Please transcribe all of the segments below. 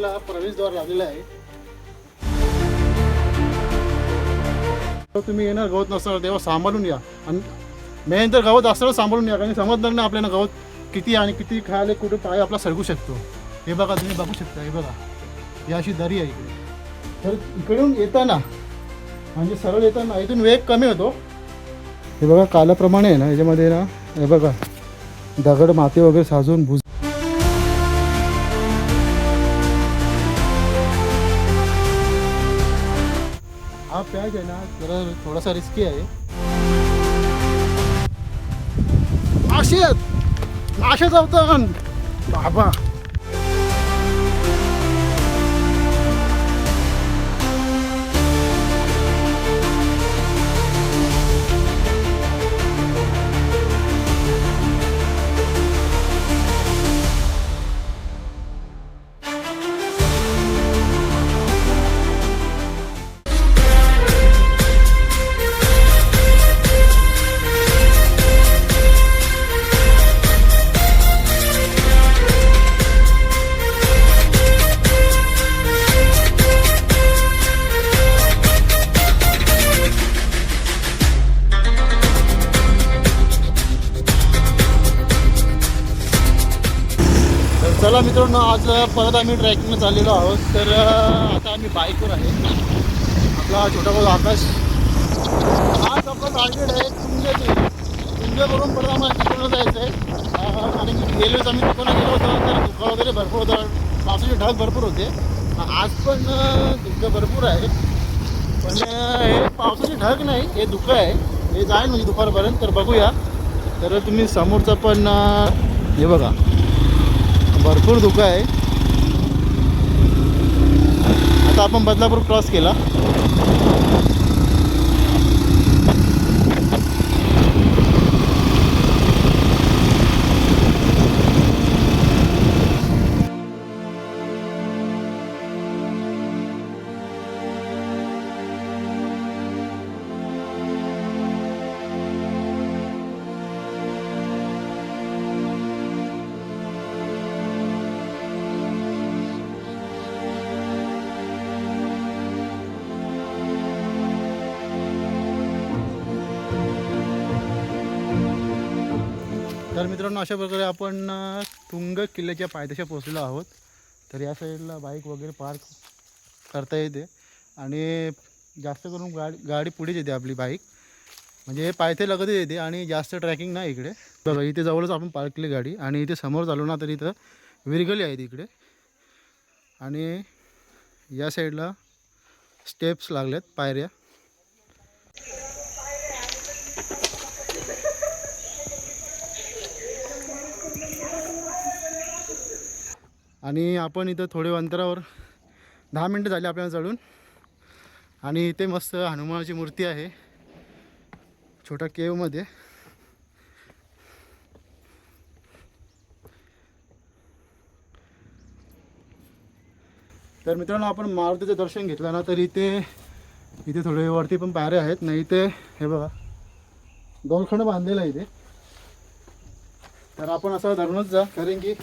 साईडला प्रवेशद्वार लागलेला आहे. तुम्ही येणार गवत नसणार तेव्हा सांभाळून या. आणि मेन तर गवत असताना सांभाळून या. कारण समजणार नाही आपल्याला गवत किती आणि किती खायला कुठे पाय आपला सरकू शकतो. हे बघा तुम्ही बघू शकता हे बघा. ही अशी दरी आहे इकडे. तर इकडून येताना म्हणजे सरळ येताना इथून वेग कमी होतो. हे बघा कालाप्रमाणे आहे ना याच्यामध्ये ना हे बघा. दगड माती वगैरे साजून भुज हा आहे ना जरा थोडासा रिस्की आहे. आशेत आशेच चावतात बाबा. आज परत आम्ही ट्रॅकिंगला चाललेलो आहोत. तर आता आम्ही बाईकवर आहे. आपला छोटा भाऊ आकाश. आज आपला टार्गेट आहे कुंजाची कुंजावरून परत आम्हाला तिकडून जायचं आहे आणि गेल्या आम्ही तिकडून गेलो होतो तर धुका वगैरे भरपूर होता. पावसाचे ढग भरपूर होते. आज पण धुकं भरपूर आहे. पण हे पावसाचे ढग नाही हे धुकं आहे. हे जाईल म्हणजे दुपारपर्यंत तर बघूया. तर तुम्ही समोरचं पण हे बघा. भरपूर धुकं आहे. आता आपण बदलापूर क्रॉस केला. तर मित्रांनो अशा प्रकारे आपण तुंग किल्ल्याच्या पायथ्याशी पोहोचलेलो आहोत. तर या साईडला बाईक वगैरे पार्क करता येते. आणि जास्त करून गाडी गाडी पुढेच येते आपली बाईक. म्हणजे हे पायथे लगतच येते आणि जास्त ट्रॅकिंग नाही इकडे. बघा इथे जवळच आपण पार्क केली गाडी आणि इथे समोर चालू ना तर इथं विरगली आहेत इकडे. आणि या साईडला स्टेप्स लागल्यात पायऱ्या. आणि आपण इथं थोडे अंतरावर दहा मिनटं झाली आपल्याला चढून. आणि इथे मस्त हनुमानाची मूर्ती आहे. छोट्या केवमध्ये तर मित्रांनो आपण मारुतीचं दर्शन घेतलं ना तर इथे इथे थोडे वरती पण पायरे आहेत. ना इथे हे बघा. दोन खंड बांधलेलं आहे इथे. तर आपण असं धरूनच जा कारण की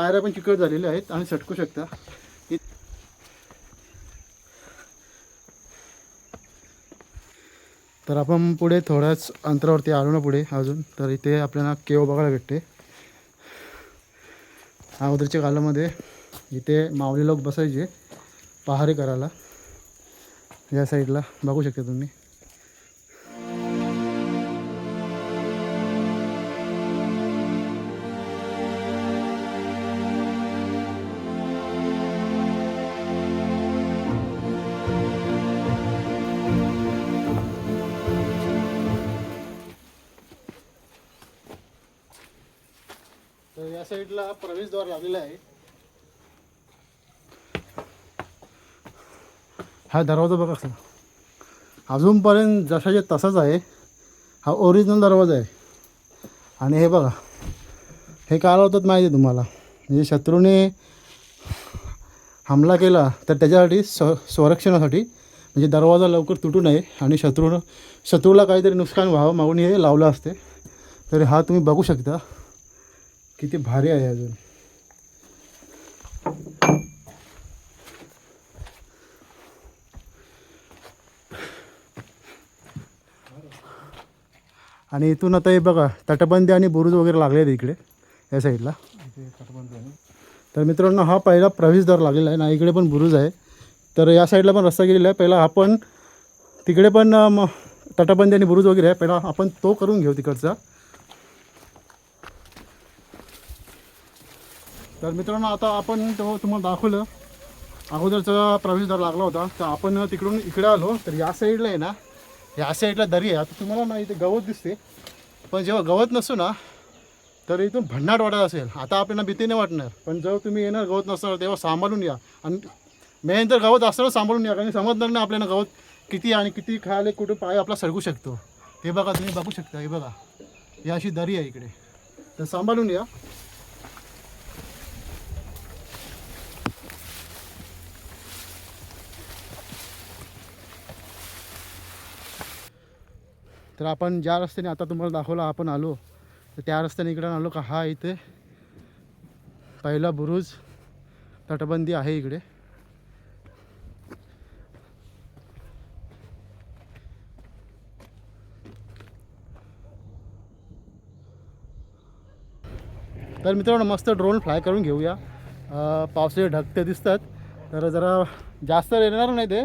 पायऱ्या पण चिकट झालेल्या आहेत आणि सटकू शकता. इ- तर आपण पुढे थोड्याच अंतरावरती आलो ना पुढे अजून. तर इथे आपल्याला केव बघायला भेटते. अगोदरच्या कालामध्ये इथे माऊली लोक बसायचे पहारे करायला. या साईडला बघू शकता तुम्ही. साईडला प्रवेशद्वार लागलेला आहे. हा दरवाजा बघा सर. अजूनपर्यंत जसाच्या तसाच आहे. हा ओरिजिनल दरवाजा आहे. आणि हे बघा. हे काय लावतात माहिती आहे तुम्हाला? म्हणजे शत्रूने हमला केला तर त्याच्यासाठी स संरक्षणासाठी म्हणजे दरवाजा लवकर तुटू नये आणि शत्रू शत्रूला काहीतरी नुकसान व्हावं मागून हे लावलं असते. तर हा तुम्ही बघू शकता. किती भारी आहे अजून. आणि इथून आता हे बघा तटबंदी आणि बुरुज वगैरे लागले आहेत इकडे या साईडला. तर मित्रांनो हा पहिला प्रवेशद्वार लागलेला आहे. ना इकडे पण बुरुज आहे. तर या साईडला पण रस्ता गेलेला आहे. पहिला आपण तिकडे पण मग तटबंदी आणि बुरुज वगैरे आहे. पहिला आपण तो करून घेऊ तिकडचा. तर मित्रांनो आता आपण तो तुम्हाला दाखवलं. अगोदरचा प्रवेशद्वार लागला होता तर आपण तिकडून इकडे आलो. तर या साईडला आहे ना या साईडला दरी आहे. आता तुम्हाला ना इथे गवत दिसते. पण जेव्हा गवत नसतो ना तर इथून भन्नाट वाटत असेल. आता आपल्याला भीती नाही वाटणार. पण जेव्हा तुम्ही येणार गवत नसणार तेव्हा सांभाळून या. आणि मेन तर गवत असताना सांभाळून या कारण समजणार नाही आपल्याला गवत किती आणि किती खायला कुठे पाय आपला सरकू शकतो. हे बघा तुम्ही बघू शकता. हे बघा ही अशी दरी आहे इकडे. तर सांभाळून या. तर आपण ज्या रस्त्याने आता तुम्हाला दाखवला आपण आलो. तर त्या रस्त्याने इकडे आलो का? हा इथे. पहिला बुरुज तटबंदी आहे इकडे. तर मित्रांनो मस्त ड्रोन फ्लाय करून घेऊया. पावसाचे ढगते दिसतात. तर जरा जास्त येणार नाही ते.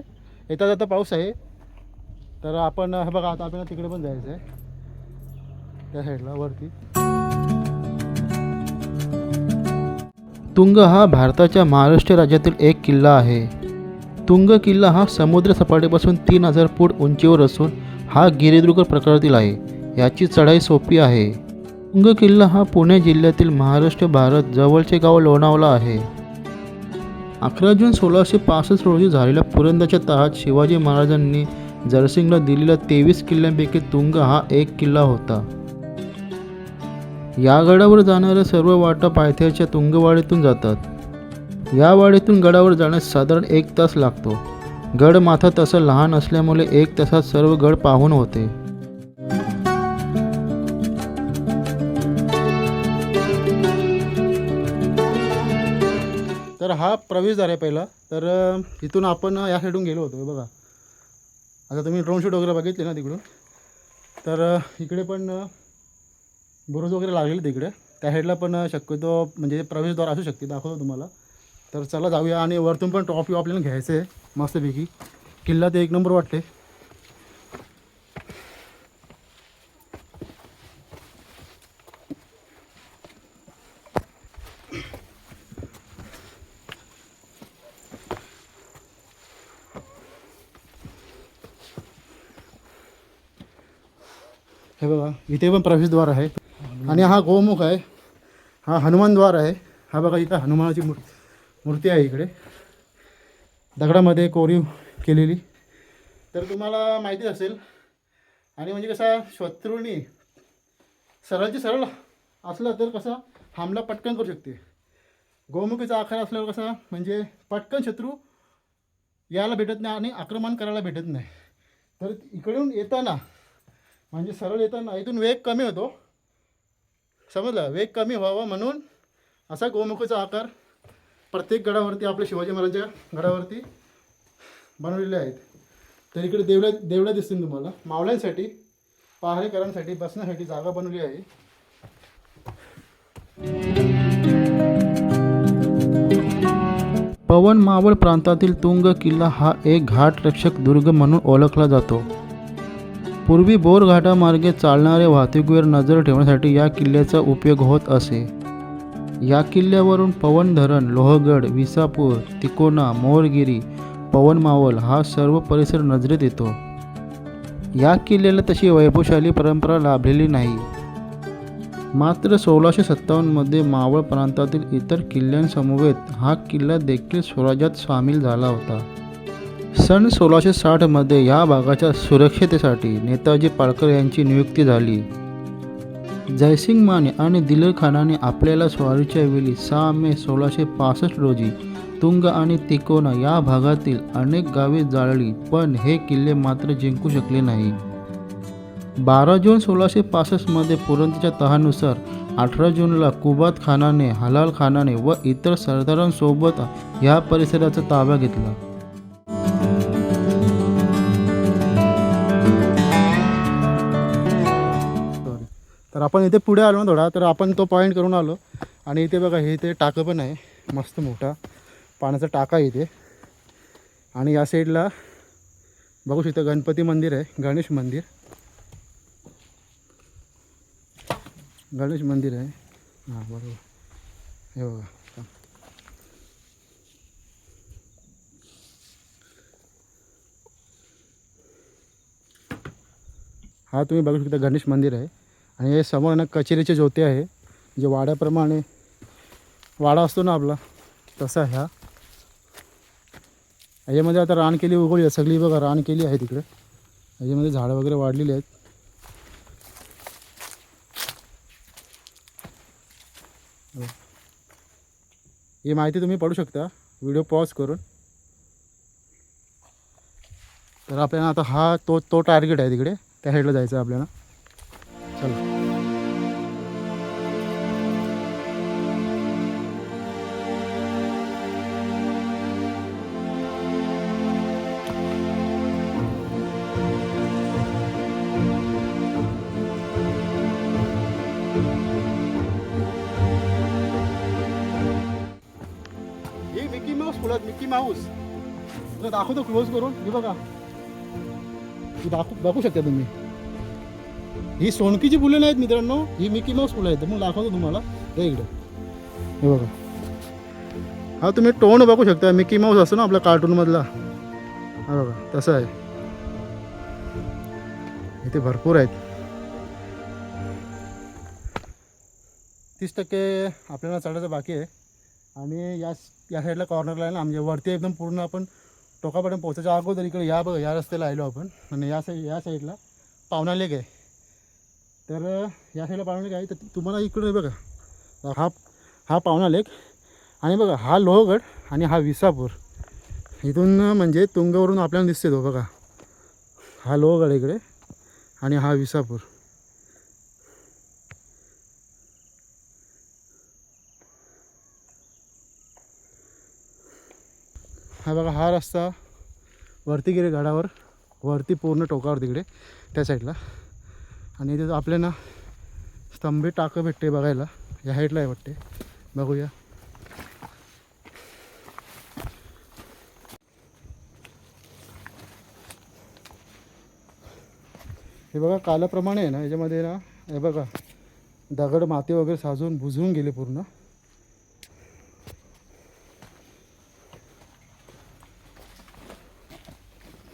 येता जाता पाऊस आहे. तर आपण हे बघा आता आपल्याला तिकडे पण जायचं आहे त्या साईडला वरती. तुंग हा भारताच्या महाराष्ट्र राज्यातील एक किल्ला आहे. तुंग किल्ला हा समुद्र सपाटीपासून तीन हजार फूट उंचीवर असून हा गिरिदुर्ग प्रकारातील आहे. याची चढाई सोपी आहे. तुंग किल्ला हा पुणे जिल्ह्यातील महाराष्ट्र भारत जवळचे गाव लोणावळा आहे. अकरा जून सोळाशे पासष्ट रोजी झालेल्या पुरंदरच्या तहात शिवाजी महाराजांनी जरसिंगला दिलेल्या तेवीस किल्ल्यांपैकी तुंग हा एक किल्ला होता. या गडावर जाणाऱ्या सर्व वाटा पायथ्याच्या तुंगवाडीतून जातात. या वाडीतून गडावर जाण्यास साधारण एक तास लागतो. गड माथा तसा लहान असल्यामुळे एक तासात सर्व गड पाहून होते. तर हा प्रवेशद्वार आहे पहिला. तर इथून आपण या साईडून गेलो होतो बघा. आता तुम्ही ड्रोन शूट वगैरे बघितले ना तिकडून? तर इकडे पण बुरुज वगैरे लागलेले तिकडे त्या साईडला पण शक्यतो म्हणजे प्रवेशद्वार असू शकते दाखवतो तुम्हाला. तर चला जाऊया आणि वरतून पण टॉप व्यू आपल्याला घ्यायचं आहे मस्तपैकी. किल्ला ते एक नंबर वाटते हे बघा इथे पण प्रवेशद्वार आहे. आणि हा गोमुख आहे. हा हनुमानद्वार आहे. हा बघा इथं हनुमानाची मूर् मूर्ती आहे इकडे. दगडामध्ये कोरीव केलेली. तर तुम्हाला माहिती असेल आणि म्हणजे कसा शत्रूनी सरळची सरळ असलं तर कसा हमला पटकन करू शकते. गोमुखीचा आकार असल्यावर कसा म्हणजे पटकन शत्रू यायला भेटत नाही आणि आक्रमण करायला भेटत नाही. तर इकडून येताना म्हणजे सरळ येताना इथून वेग कमी होतो. समजलं? वेग कमी व्हावा म्हणून असा गोमुखाचा आकार प्रत्येक गडावरती आपल्या शिवाजी महाराजांच्या गडावरती बनवलेले आहेत. तर इकडे देवळ्या देवळ्या दिसतील तुम्हाला. मावळ्यांसाठी पहारेकरांसाठी बसण्यासाठी जागा बनवली आहे. पवन मावळ प्रांतातील तुंग किल्ला हा एक घाट रक्षक दुर्ग म्हणून ओळखला जातो. पूर्वी बोरघाटामार्गे चालणाऱ्या वाहतुकीवर नजर ठेवण्यासाठी या किल्ल्याचा उपयोग होत असे. या किल्ल्यावरून पवन धरण लोहगड विसापूर तिकोना मोरगिरी पवन मावल हा सर्व परिसर नजरेत येतो. या किल्ल्याला तशी वैभवशाली परंपरा लाभलेली नाही. मात्र सोळाशे सत्तावन्नमध्ये मावळ प्रांतातील इतर किल्ल्यांसमवेत हा किल्ला देखील स्वराज्यात सामील झाला होता. सन सोळाशे साठमध्ये या भागाच्या सुरक्षितेसाठी नेताजी पाळकर यांची नियुक्ती झाली. जयसिंग माने आणि दिलर खानाने आपल्याला स्वारीच्या वेळी सहा मे सोळाशे पासष्ट रोजी तुंग आणि तिकोना या भागातील अनेक गावे जाळली पण हे किल्ले मात्र जिंकू शकले नाही. बारा जून सोळाशे पासष्टमध्ये पुरंदरच्या तहानुसार अठरा जूनला कुबात खानाने हलाल खानाने व इतर सरदारांसोबत या परिसराचा ताबा घेतला. तर आपण इथे पुढे आलो ना थोडा तर आपण तो पॉईंट करून आलो. आणि इथे बघा हे इथे टाकं पण आहे. मस्त मोठा. पाण्याचा टाका आहे इथे. आणि या साईडला बघू शकता गणपती मंदिर आहे. गणेश मंदिर. गणेश मंदिर आहे. हां बरोबर. हे बघा. हा तुम्ही बघू शकता गणेश मंदिर आहे. आणि हे समोर ना कचेरीचे ज्योते आहे. जे वाड्याप्रमाणे वाडा असतो ना आपला तसा आहे हा. याच्यामध्ये आता रान केली उघडली आहे सगळी बघा रान केली आहे तिकडे. याच्यामध्ये झाडं वगैरे वाढलेली आहेत. ही माहिती तुम्ही पडू शकता व्हिडिओ पॉज करून. तर आपल्याला आता हा तो तो टार्गेट आहे तिकडे त्या साईडला जायचं आहे आपल्याला. फुलात मिकी माऊस तुला दाखवतो क्लोज करून. हे बघा. ही दाखवू दाखवू शकता तुम्ही? ही सोनकीची फुलं नाहीत मित्रांनो. ही मिकी माऊस फुलं आहेत. मग दाखवतो तुम्हाला. हे इकडं. हे बघा. हा तुम्ही टोन बघू शकता. मिकी माऊस असतो ना आपल्या कार्टूनमधला हा बघा तसं आहे. इथे भरपूर आहेत. तीस टक्के आपल्याला चढायचं बाकी आहे. आणि या या साईडला कॉर्नरला आहे ना म्हणजे वरती एकदम पूर्ण आपण टोकापर्यंत पोहोचायच्या अगोदर इकडे या बघा या रस्त्याला आलो आपण. आणि या साईड या साईडला पावना लेक आहे. तर या साईडला पावना लेक आहे. तर तुम्हाला इकडे बघा हा हा पावना लेक आणि बघा हा लोहगड आणि हा विसापूर. इथून म्हणजे तुंगवरून आपल्याला दिसते तो बघा. हा लोहगड इकडे आणि हा विसापूर. बघा हा रस्ता वरती गेले गडावर. वरती पूर्ण टोकावर तिकडे त्या साईडला आणि इथे आपल्याला स्तंभी टाकं भेटते बघायला. या हाईटला आहे वाटते. बघूया. हे बघा कालाप्रमाणे आहे ना याच्यामध्ये ना हे बघा दगड माती वगैरे साजून बुजवून गेले पूर्ण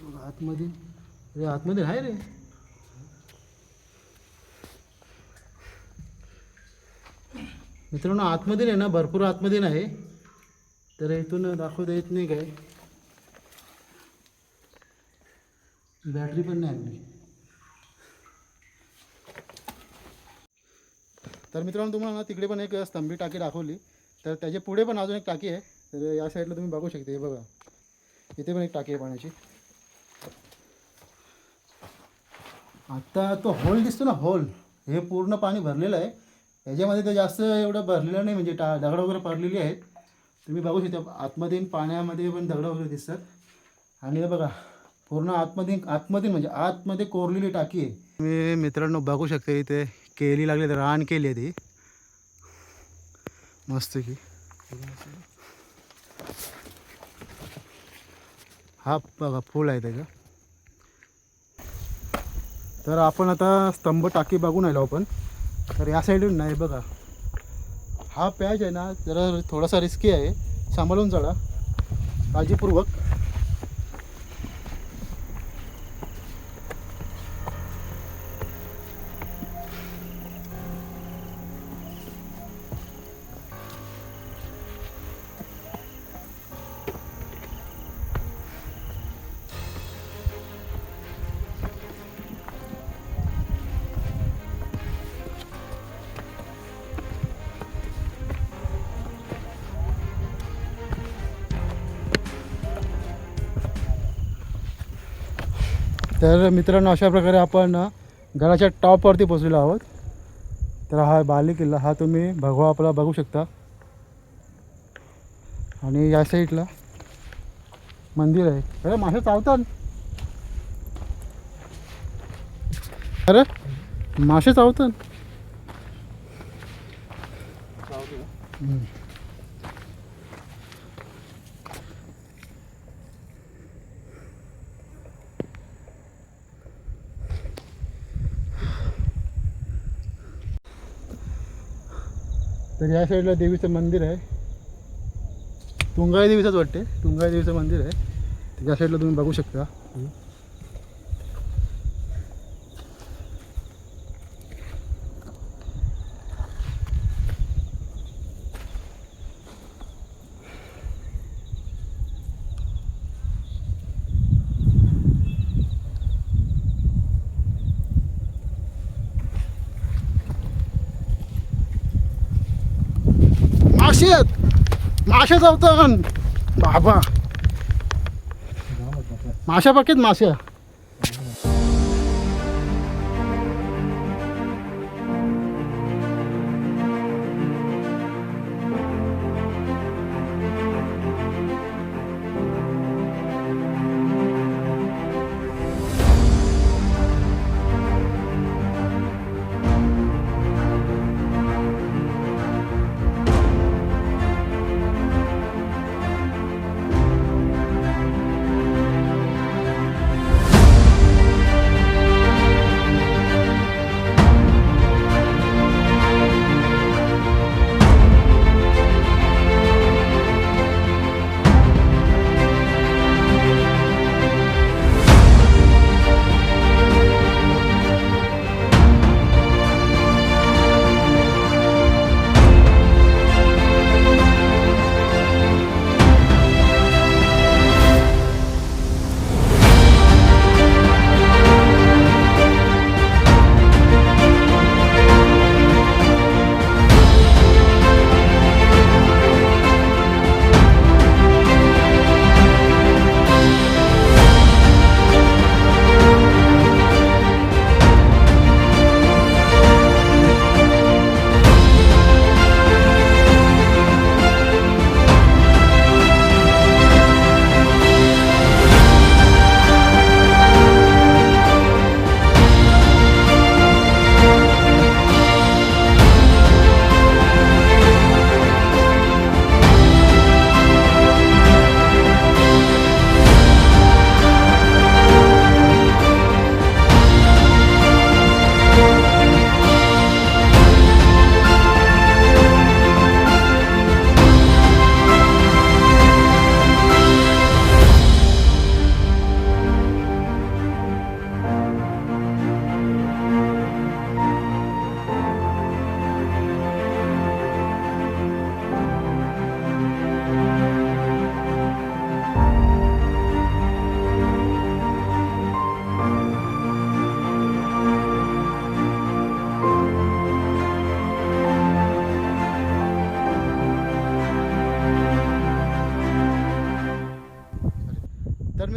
बघा, आतमध्ये? रे आतमध्ये आहे रे. मित्रांनो आतमध्ये आहे ना भरपूर आतमध्ये नाही. तर इथून दाखवता येत नाही काय. बॅटरी पण नाही आपली तर मित्रांनो तुम्हाला ना तिकडे पण एक स्तंभी टाकी दाखवली. तर त्याच्या पुढे पण अजून एक टाकी आहे. तर या साईडला तुम्ही बघू शकता हे बघा. इथे पण एक टाकी आहे पाण्याची. आता तो होल दिसतो ना होल हे पूर्ण पाणी भरलेलं आहे. याच्यामध्ये तर जास्त एवढं भरलेलं नाही म्हणजे टा दगडं वगैरे पडलेली आहेत. तुम्ही बघू शकता आतमध्ये पाण्यामध्ये पण दगडं वगैरे दिसतात. आणि बघा पूर्ण आतमध्ये आतमध्ये म्हणजे आतमध्ये कोरलेली टाकी आहे. तुम्ही मित्रांनो बघू शकते इथे केली लागली तर रान केली आहे ती मस्त की. हा बघा फूल आहे त्याचं. तर आपण आता स्तंभ टाकी बघून आलो आपण. तर या साईडून नाही बघा. हा पॅच आहे ना जरा थोडासा रिस्की आहे. सांभाळून चढा. काळजीपूर्वक. तर मित्रांनो अशा प्रकारे आपण घराच्या टॉपवरती पोचलेलो आहोत. तर हा बाली किल्ला हा तुम्ही भगवा आपला बघू शकता. आणि या साईडला मंदिर आहे. अरे मासे चावतात. अरे मासे चावतात. तर या साईडला देवीचं मंदिर आहे. तुंगाई देवीचंच वाटते तुंगाई देवीचं मंदिर आहे. त्या साईडला तुम्ही बघू शकता. मासे आहेत मासे चावतात बाबा. माशा पाकीत माश्या.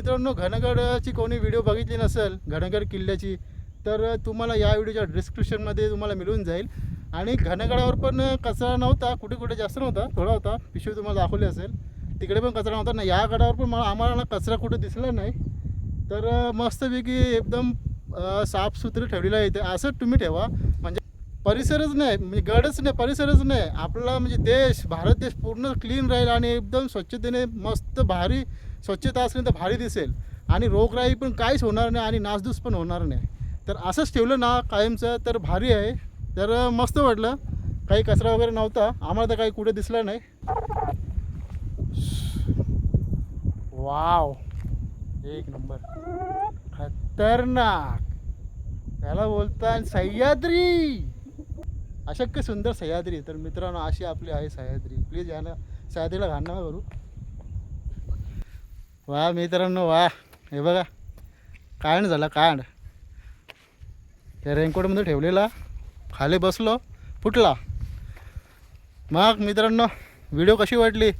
मित्रांनो घनगडची कोणी व्हिडिओ बघितली नसेल घनगड किल्ल्याची तर तुम्हाला या व्हिडिओच्या डिस्क्रिप्शनमध्ये तुम्हाला मिळून जाईल. आणि घनगडावर पण कचरा नव्हता कुठे कुठे जास्त नव्हता थोडा होता पिशवी तुम्हाला दाखवली असेल. तिकडे पण कचरा नव्हता ना या गडावर पण मला आम्हाला कचरा कुठे दिसला नाही. तर मस्तपैकी एकदम अं, साफसुथरं ठेवलेलं आहे इथे. असंच तुम्ही ठेवा. म्हणजे परिसरच नाही म्हणजे गडच नाही परिसरच नाही. आपला म्हणजे देश भारत देश पूर्ण क्लीन राहील आणि एकदम स्वच्छतेने मस्त भारी स्वच्छता असली तर भारी दिसेल. आणि रोगराई पण काहीच होणार नाही आणि नासधूस पण होणार नाही. तर असंच ठेवलं ना कायमचं तर भारी आहे. तर मस्त वाटलं. काही कचरा वगैरे नव्हता. आम्हाला तर काही कुठे दिसला नाही. वाव. एक नंबर. खतरनाक. त्याला बोलता सह्याद्री. अशक्य सुंदर सह्याद्री. तर मित्रांनो अशी आपली आहे सह्याद्री. प्लीज यानं सह्याद्रीला घाण नका करू. वा मित्रांनो वा. हे बघा कांड झाला कांड. त्या रेनकोटमध्ये ठेवलेला खाली बसलो फुटला. मग मित्रांनो व्हिडिओ कशी वाटली?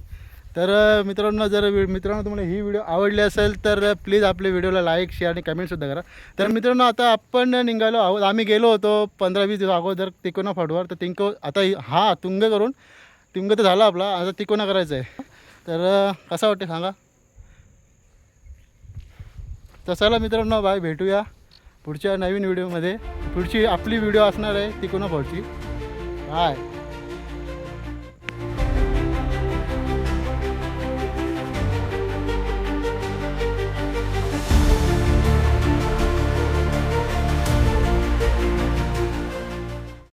तर मित्रांनो जर वि- मित्रांनो तुम्हाला ही व्हिडिओ आवडली असेल तर प्लीज आपल्या व्हिडिओला लाईक शेअर आणि कमेंटसुद्धा करा. तर मित्रांनो आता आपण निघालो आहोत. आम्ही गेलो होतो पंधरा वीस दिवस अगोदर तिकोना फाटवर. तर तिंको आता हा तुंग करून तुंग तर झाला आपला. आता तिकोना करायचं आहे तर कसा वाटते सांगा? तर चला मित्रांनो बाय भेटूया पुढच्या नवीन व्हिडिओमध्ये. पुढची आपली व्हिडिओ असणार आहे ती कोणाकडची बाय.